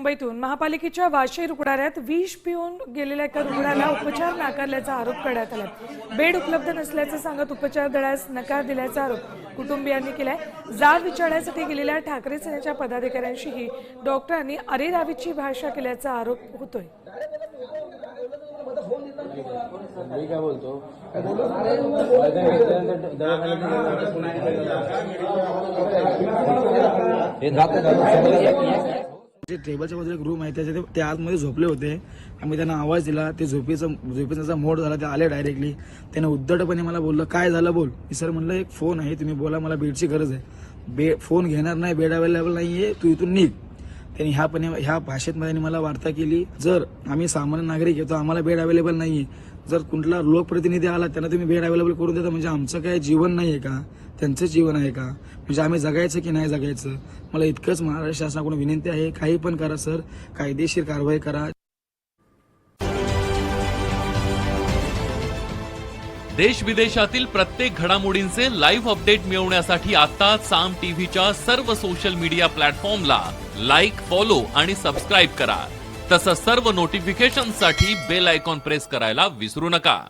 मुंबईतून महापालिकेच्या वाशी रुग्णालयात विष पिऊन गेलेल्या एका रुग्णाला उपचार नाकारल्याचा आरोप करण्यात आला. बेड उपलब्ध नसल्याचं सांगत उपचार दळास नकार दिल्याचा आरोप कुटुंबियांनी केलाय. जाब विचारण्यासाठी गेलेल्या ठाकरे सेनेच्या पदाधिकाऱ्यांशीही डॉक्टरांनी अरेरावीची भाषा केल्याचा आरोप होतोय. मी काय बोलतो? वजन जे टेबलच्या बाजूला एक रूम आहे त्याच्या ते- आतमध्ये झोपले होते. आम्ही त्यांना आवाज दिला ते झोपेचा झोपेचा मोड झाला ते आले डायरेक्टली त्यानं उद्धटपणे मला बोललं काय झालं बोल? मी सर म्हणलं एक फोन आहे तुम्ही बोला मला बेडची गरज आहे. बे फोन घेणार नाही बेड अवेलेबल नाही आहे तू इथून निघ. त्यांनी ह्यापणे ह्या भाषेत त्यांनी मला वार्ता केली. जर आम्ही सामान्य नागरिक येतो आम्हाला बेड अवेलेबल नाहीये. जर कुठला लोकप्रतिनिधी आला त्यांना तुम्ही बेड अवेलेबल करून देता म्हणजे आमचं काय जीवन नाहीये का? त्यांचं जीवन आहे का? म्हणजे आम्ही जगायचं की नाही जगायचं? मला इतकंच महाराष्ट्र शासनाकडून विनंती आहे. काही पण करा सर. कायदेशीर कारवाई करा. देश विदेशातील प्रत्येक घडामोडींचे लाईव्ह अपडेट मिळवण्यासाठी आता साम टीव्हीच्या सर्व सोशल मीडिया प्लॅटफॉर्मला लाईक फॉलो आणि सबस्क्राईब करा. तसंच सर्व नोटिफिकेशनसाठी बेल आयकॉन प्रेस करायला विसरू नका.